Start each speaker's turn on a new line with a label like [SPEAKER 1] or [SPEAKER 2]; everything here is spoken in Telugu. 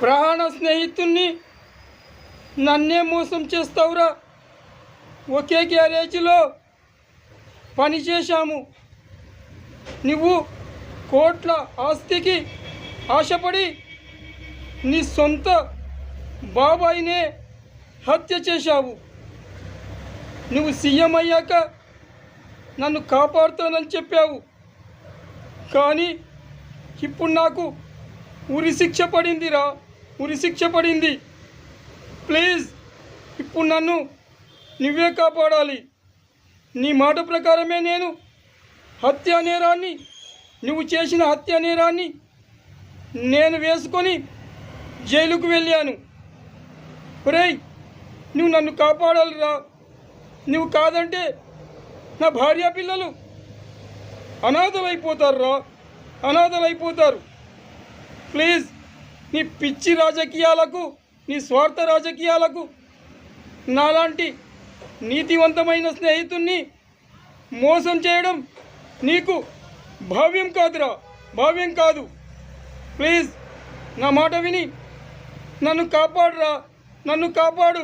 [SPEAKER 1] ప్రాణ స్నేహితుణ్ణి నన్నే మోసం చేస్తావురా. ఒకే గ్యారేజీలో పనిచేశాము నువ్వు కోట్ల ఆస్తికి ఆశపడి నీ సొంత బాబాయినే హత్య చేశావు. నువ్వు సీఎం అయ్యాక నన్ను కాపాడుతానని చెప్పావు. కానీ ఇప్పుడు నాకు ఉరి శిక్ష పడిందిరా. ఉరిశిక్ష పడింది. ప్లీజ్ ఇప్పుడు నన్ను నువ్వే కాపాడాలి. నీ మాట ప్రకారమే నేను హత్యా నేరాన్ని నువ్వు చేసిన హత్యా నేరాన్ని నేను వేసుకొని జైలుకు వెళ్ళాను. ఒరేయ్ నువ్వు నన్ను కాపాడాలిరా నువ్వు కాదంటే నా భార్య పిల్లలు అనాథలైపోతారు రా. అనాథలైపోతారు. ప్లీజ్ నీ పిచ్చి రాజకీయాలకు నీ స్వార్థ రాజకీయాలకు నాలాంటి నీతివంతమైన స్నేహితుణ్ణి మోసం చేయడం నీకు భావ్యం కాదురా భావ్యం కాదు. ప్లీజ్ నా మాట విని నన్ను కాపాడురా నన్ను కాపాడు.